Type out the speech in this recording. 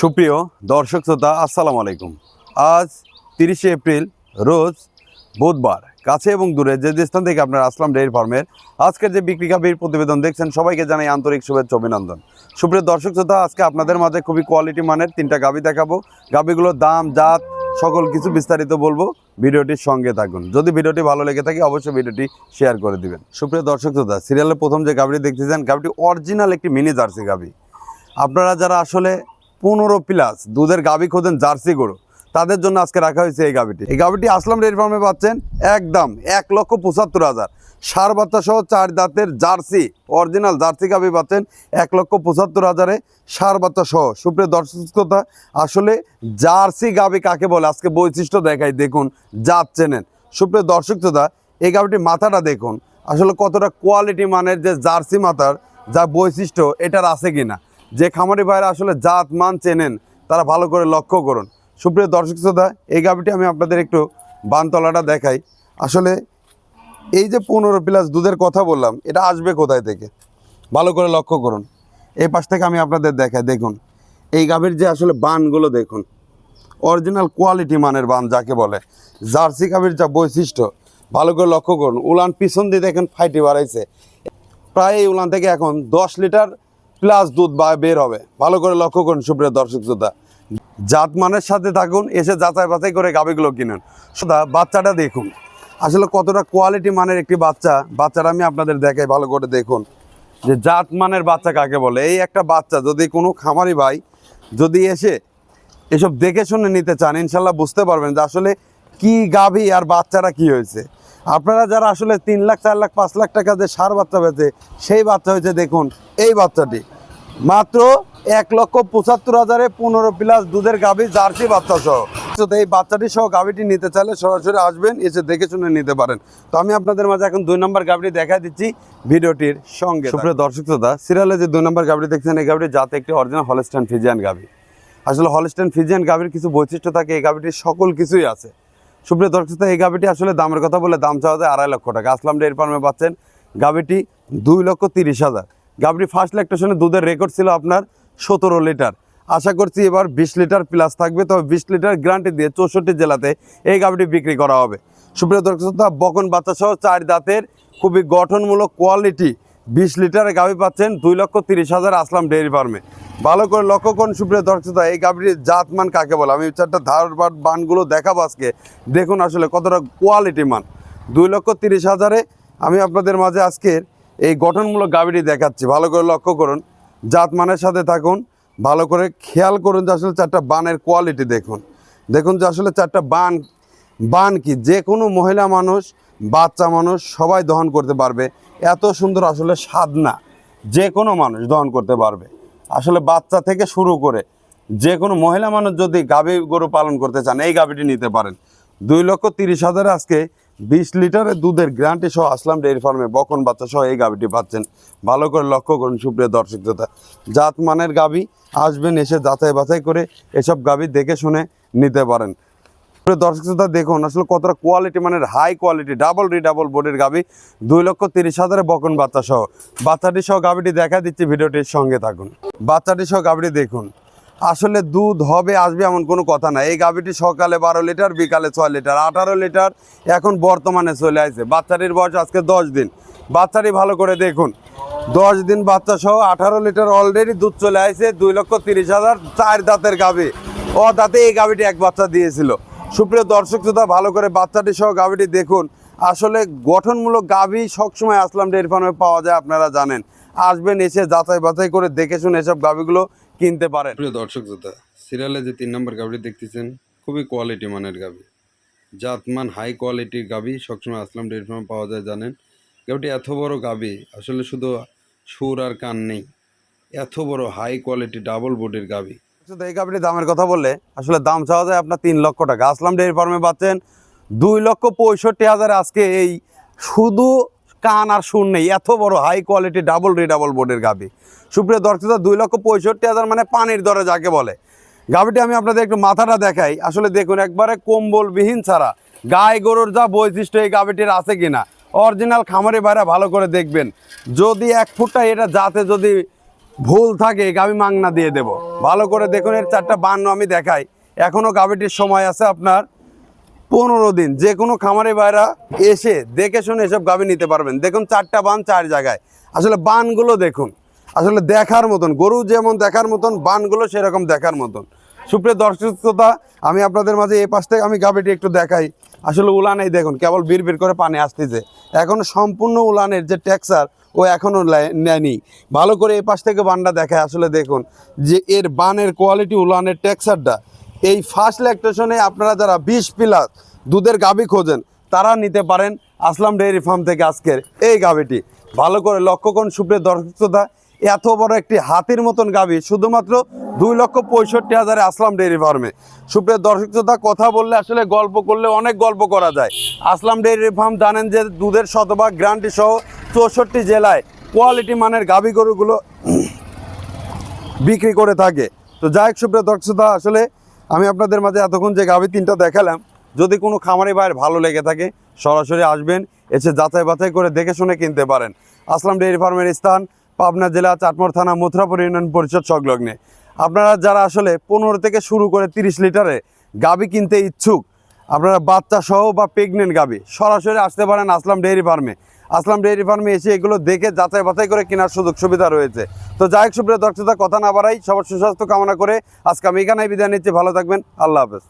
সুপ্রিয় দর্শক শ্রোতা, আসসালামু আলাইকুম। আজ তিরিশে এপ্রিল, রোজ বুধবার, কাছে এবং দূরে যে যে স্থান থেকে আপনার আসলাম ডেয়ারি ফার্মের, আজকের যে বিক্রি গাভীর প্রতিবেদন দেখছেন, সবাইকে জানাই আন্তরিক শুভেচ্ছা, অভিনন্দন। সুপ্রিয় দর্শক শ্রোতা, আজকে আপনাদের মাঝে খুবই কোয়ালিটি মানের তিনটা গাবি দেখাবো। গাভীগুলোর দাম, জাত, সকল কিছু বিস্তারিত বলব। ভিডিওটির সঙ্গে থাকুন। যদি ভিডিওটি ভালো লেগে থাকে, অবশ্যই ভিডিওটি শেয়ার করে দিবেন। সুপ্রিয় দর্শক শ্রোতা সিরিয়ালের প্রথম যে গাভীটি দেখতেছেন গাভীটি অরিজিনাল একটি মিনি জার্সি গাভী আপনারা যারা আসলে পনেরো প্লাস দুধের গাভী খোঁজেন জার্সি গরু। তাদের জন্য আজকে রাখা হয়েছে এই গাভীটি। এই গাভীটি আসলাম ডেয়ারি ফার্মে পাচ্ছেন, একদম এক লক্ষ পঁচাত্তর হাজার। সার বাচ্চা সহ চার দাঁতের জার্সি, অরিজিনাল জার্সি গাভী পাচ্ছেন, এক লক্ষ পঁচাত্তর হাজারে। সার বাচ্চা সহ, সুপ্রিয় দর্শকতা আসলে জার্সি গাভী কাকে বলে? আজকে বৈশিষ্ট্য দেখাই, দেখুন, জাত চেনেন। দর্শকতা এই গাভীটির মাথাটা দেখুন, আসলে কতটা কোয়ালিটি মানের যে জার্সি মাথার যা বৈশিষ্ট্য, এটার আছে কিনা? যে খামারি ভাইরা আসলে জাত, মান চেনেন, তারা ভালো করে লক্ষ্য করুন। সুপ্রিয় দর্শক শ্রোতা, এই গাভিটি আমি আপনাদের একটু বানতলাটা দেখাই। আসলে এই যে পনেরো প্লাস দুধের কথা বললাম, এটা আসবে কোথায় থেকে? ভালো করে লক্ষ্য করুন। এই পাশ থেকে আমি আপনাদের দেখাই, দেখুন। এই গাভীর যে আসলে বানগুলো দেখুন অরিজিনাল কোয়ালিটি মানের বান যাকে বলে, জার্সি গাভীর যা বৈশিষ্ট্য, ভালো করে লক্ষ্য করুন। উলান পিছন দিয়ে দেখেন ফাইটি বাড়াইছে। প্রায় এই উলান থেকে এখন দশ লিটার প্লাস দুধ বা বের হবে। ভালো করে লক্ষ্য করুন, সুপ্রিয় দর্শক শ্রোতা। জাত মানের সাথে থাকুন, এসে যাচাই বাছাই করে গাবিগুলো কিনুন। শ্রোতা, বাচ্চাটা দেখুন। আসলে কতটা কোয়ালিটি মানের একটি বাচ্চা, বাচ্চাটা আমি আপনাদের দেখাই, ভালো করে দেখুন। যে জাত মানের বাচ্চা কাকে বলে? এই একটা বাচ্চা যদি কোনো খামারি ভাই যদি এসে এসব দেখে শুনে নিতে চান, ইনশাল্লাহ বুঝতে পারবেন যে আসলে কি গাভী আর বাচ্চারা কি হয়েছে। আপনারা যারা আসলে তিন লাখ, চার লাখ, পাঁচ লাখ টাকা যে সার বাচ্চা পেয়েছে, সেই বাচ্চা হয়েছে দেখুন, এই বাচ্চাটি। মাত্র এক লক্ষ পঁচাত্তর হাজারে পনেরো প্লাস দুধের গাভী, জার্সি বাচ্চা সহ। এই বাচ্চাটি সহ গাভীটি নিতে চাইলে সরাসরি আসবেন, এসে দেখে শুনে নিতে পারেন। তো আমি আপনাদের মাঝে এখন দুই নম্বর গাভীটি দেখা দিচ্ছি ভিডিওটির সঙ্গে। সুপ্রিয় দর্শক শ্রোতা সিরিয়ালে যে দুই নম্বর গাভীটি দেখছেন, এই গাভীটি যাতে একটি অরিজিনাল হলস্টাইন ফিজিয়ান গাভী। আসলে হলস্টাইন ফিজিয়ান গাভীর কিছু বৈশিষ্ট্য থাকে, এই গাভীটির সকল কিছুই আছে। সুপ্রিয় দর্শক এই গাভীটি আসলে দামের কথা বলে দাম চাওয়া যায় আড়াই লক্ষ টাকা। আসলাম ডেয়ারি ফার্মে পাচ্ছেন গাভীটি দুই লক্ষ তিরিশ হাজার। গাভীটি ফার্স্ট ল্যাকটেশনে দুধের রেকর্ড ছিল আপনার সতেরো লিটার। আশা করছি এবার বিশ লিটার প্লাস থাকবে, তবে বিশ লিটার গ্যারান্টি দিয়ে চৌষট্টি জেলাতে এই গাভীটি বিক্রি করা হবে। সুপ্রিয় দর্শক বকন বাচ্চা সহ চার দাঁতের খুবই গঠনমূলক কোয়ালিটি বিশ লিটারের গাভী পাচ্ছেন দুই লক্ষ তিরিশ হাজার আসলাম ডেয়ারি ফার্মে। ভালো করে লক্ষ্য করুন, সুপ্রিয় দর্শক, এই গাভীর জাতমান কাকে বলে? আমি চারটা ধার বাট বানগুলো দেখাবো আজকে। দেখুন আসলে কতটা কোয়ালিটি মান। দুই লক্ষ তিরিশ হাজারে আমি আপনাদের মাঝে আজকের এই গঠনমূলক গাভীটি দেখাচ্ছি। ভালো করে লক্ষ্য করুন জাত মানের সাথে থাকুন। ভালো করে খেয়াল করুন যে আসলে চারটা বানের কোয়ালিটি দেখুন। দেখুন যে আসলে চারটা বান বান কি? যে কোনো মহিলা মানুষ বাচ্চা মানুষ সবাই দহন করতে পারবে। এত সুন্দর আসলে স্বাদ না যে কোনো মানুষ দহন করতে পারবে। আসলে বাচ্চা থেকে শুরু করে যে কোনো মহিলা মানুষ যদি গাভী গরু পালন করতে চান, এই গাভীটি নিতে পারেন। দুই লক্ষ তিরিশ হাজারে আজকে বিশ লিটারের দুধের গ্যারান্টি সহ আসলাম ডেয়ারি ফার্মে। বকন বাচ্চা সহ এই গাভীটি পাচ্ছেন। ভালো করে লক্ষ্য করুন সুপ্রিয় দর্শক শ্রোতা। জাত মানের গাভী আসবেন এসে যাচাই বাছাই করে এসব গাভী দেখে শুনে নিতে পারেন। দর্শক শ্রোতা, দেখুন, আসলে কতটা কোয়ালিটি মানে হাই কোয়ালিটি ডাবল রিডাবল বোর্ডের গাবি, দুই লক্ষ তিরিশ হাজারে বকন বাচ্চা সহ। বাচ্চাটি সহ গাভীটি দেখা দিচ্ছি, ভিডিওটির সঙ্গে থাকুন। বাচ্চাটি সহ গাভীটি দেখুন। আসলে দুধ হবে, আসবে এমন কোনো কথা না। এই গাভীটি সকালে বারো লিটার, বিকালে ছয় লিটার, আঠারো লিটার এখন বর্তমানে চলে আসছে। বাচ্চাটির বয়স আজকে দশ দিন। বাচ্চাটি ভালো করে দেখুন। দশ দিন বাচ্চা সহ আঠারো লিটার অলরেডি দুধ চলে আসছে, দুই লক্ষ তিরিশ হাজার চার দাঁতের গাভী ও দাঁতে এই গাভীটি এক বাচ্চা দিয়েছিল। সুপ্রিয় দর্শক শ্রোতা, ভালো করে বাচ্চাটি সহ গাভীটি দেখুন। আসলে গঠনমূলক গাভী সবসময় আসলাম ডেয়ারি ফার্মে পাওয়া যায়, আপনারা জানেন। আসবেন এসে যাচাই বাছাই করে দেখে শুনে এসব গাভীগুলো কিনতে পারেন। প্রিয় দর্শক শ্রোতা সিরিয়ালে যে তিন নম্বর গাভি দেখতেছেন, খুবই কোয়ালিটি মানের গাভি। জাতমান হাই কোয়ালিটির গাভি সবসময় আসলাম ডেয়ারি ফার্মে পাওয়া যায়, জানেন। গাভিটি এত বড় গাভি, আসলে শুধু সুর আর কান নেই, এত বড় হাই কোয়ালিটি ডাবল বোর্ডের গাভি। এই গাভীটির দামের কথা বললে। আসলে দাম চাওয়া যায় আপনার তিন লক্ষ টাকা। আসলাম ডেয়ারি ফার্মে পাচ্ছেন দুই লক্ষ পঁয়ষট্টি হাজার। আজকে এই শুধু কান আর সুর নেই, এত বড় হাই কোয়ালিটি ডাবল রিডাবল বোর্ডের গাভী। সুপ্রিয় দর্শক, দুই লক্ষ পঁয়ষট্টি হাজার মানে পানির দরে যাকে বলে। গাভীটি আমি আপনাদের একটু মাথাটা দেখাই। আসলে দেখুন, একবারে কম্বলবিহীন ছাড়া গায়ে গরুর যা বৈশিষ্ট্য এই গাভীটির আছে কিনা, অরিজিনাল খামারে ভাইরা ভালো করে দেখবেন। যদি এক ফুটটা এটা যাতে যদি ভুল থাকে গাভি মাংনা দিয়ে দেব। ভালো করে দেখুন, এর চারটা বান্ন আমি দেখাই। এখনও গাভিটির সময় আছে আপনার পনেরো দিন। যে কোনো খামারে বাইরা এসে দেখে শুনে এসব গাভি নিতে পারবেন। দেখুন, চারটা বান চার জায়গায়। আসলে বানগুলো দেখুন, আসলে দেখার মতন, গরু যেমন দেখার মতন, বানগুলো সেরকম দেখার মতন। সুপ্রিয় দর্শক শ্রোতা, আমি আপনাদের মাঝে এই পাশ থেকে আমি গাভিটি একটু দেখাই। আসলে উলানেই দেখুন, কেবল বিড় বীর করে পানি আসতেছে। এখন সম্পূর্ণ উলানের যে টেক্সার ও এখনও নেয়নি। ভালো করে এই পাশ থেকে বানটা দেখায়। আসলে দেখুন যে এর বানের কোয়ালিটি উলানের টেক্সারটা এই ফার্স্ট ল্যাকটেশনে আপনারা যারা বিশ প্লাস দুধের গাভি খোঁজেন, তারা নিতে পারেন আসলাম ডেয়ারি ফার্ম থেকে আজকের এই গাভিটি। ভালো করে লক্ষ্য করুন সুপ্রিয় দর্শকতা এত বড় একটি হাতির মতন গাভি, শুধুমাত্র দুই লক্ষ পঁয়ষট্টি হাজারে আসলাম ডেয়ারি ফার্মে। সুপ্রিয় দর্শকতা কথা বললে আসলে গল্প করলে অনেক গল্প করা যায়। আসলাম ডেয়ারি ফার্ম জানেন যে দুধের শতভাগ গ্রান্টি সহ চৌষট্টি জেলায় কোয়ালিটি মানের গাভী গরুগুলো বিক্রি করে থাকে। তো যাই হোক, সুপ্রিয় দর্শকতা আসলে আমি আপনাদের মাঝে এতক্ষণ যে গাভী তিনটা দেখালাম, যদি কোনো খামারি ভাইয়ের ভালো লেগে থাকে, সরাসরি আসবেন, এসে যাচাই বাছাই করে দেখে শুনে কিনতে পারেন। আসলাম ডেয়ারি ফার্মের স্থান, পাবনা জেলা, চাটমোর থানা, মথুরাপুর ইউনিয়ন পরিষদ সংলগ্নে। আপনারা যারা আসলে পনেরো থেকে শুরু করে তিরিশ লিটারে গাভি কিনতে ইচ্ছুক, আপনারা বাচ্চা সহ বা প্রেগনেন্ট গাভি, সরাসরি আসতে পারেন আসলাম ডেয়ারি ফার্মে। আসলাম ডেয়ারি ফার্মে এসে এগুলো দেখে যাচাই বাছাই করে কেনার সুযোগ সুবিধা রয়েছে। তো যাই হোক, সুপ্রিয় দর্শকতা কথা না বাড়াই সবার সুস্বাস্থ্য কামনা করে আজকে আমি এখানে বিদায় নিচ্ছি। ভালো থাকবেন, আল্লাহ হাফেজ।